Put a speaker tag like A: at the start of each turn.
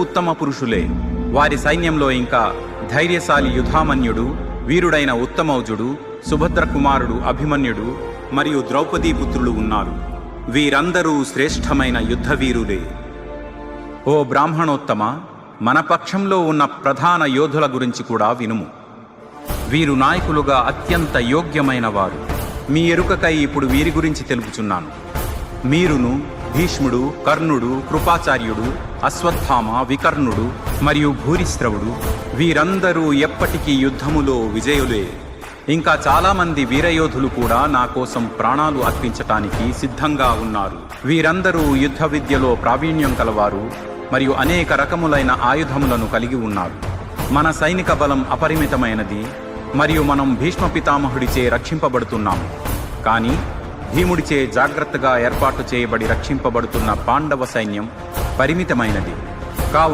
A: ఉత్తమ పురుషులే. వారి సైన్యంలో ఇంకా ధైర్యశాలి యుధామన్యుడు వీరుడైన ఉత్తమౌజుడు సుభద్ర కుమారుడు అభిమన్యుడు మరియు ద్రౌపదీ పుత్రులు ఉన్నారు. వీరందరూ శ్రేష్టమైన యుద్ధవీరులే. ఓ బ్రాహ్మణోత్తమ మన పక్షంలో ఉన్న ప్రధాన యోధుల గురించి కూడా వినుము. వీరు నాయకులుగా అత్యంత యోగ్యమైన వారు మీ ఎరుకకై ఇప్పుడు వీరి గురించి తెలుపుచున్నాను. మీరును భీష్ముడు కర్ణుడు కృపాచార్యుడు అశ్వత్థామ వికర్ణుడు మరియు భూరిశ్రవుడు వీరందరూ ఎప్పటికీ యుద్ధములో విజయులే. ఇంకా చాలామంది వీరయోధులు కూడా నా కోసం ప్రాణాలు అర్పించటానికి సిద్ధంగా ఉన్నారు. వీరందరూ యుద్ధ విద్యలో ప్రావీణ్యం కలవారు మరియు అనేక రకములైన ఆయుధములను కలిగి ఉన్నారు. మన సైనిక బలం అపరిమితమైనది మరియు మనం భీష్మ పితామహుడిచే రక్షింపబడుతున్నాము కానీ భీముడిచే జాగ్రత్తగా ఏర్పాటు చేయబడి రక్షింపబడుతున్న పాండవ సైన్యం పరిమితమైనది. కావున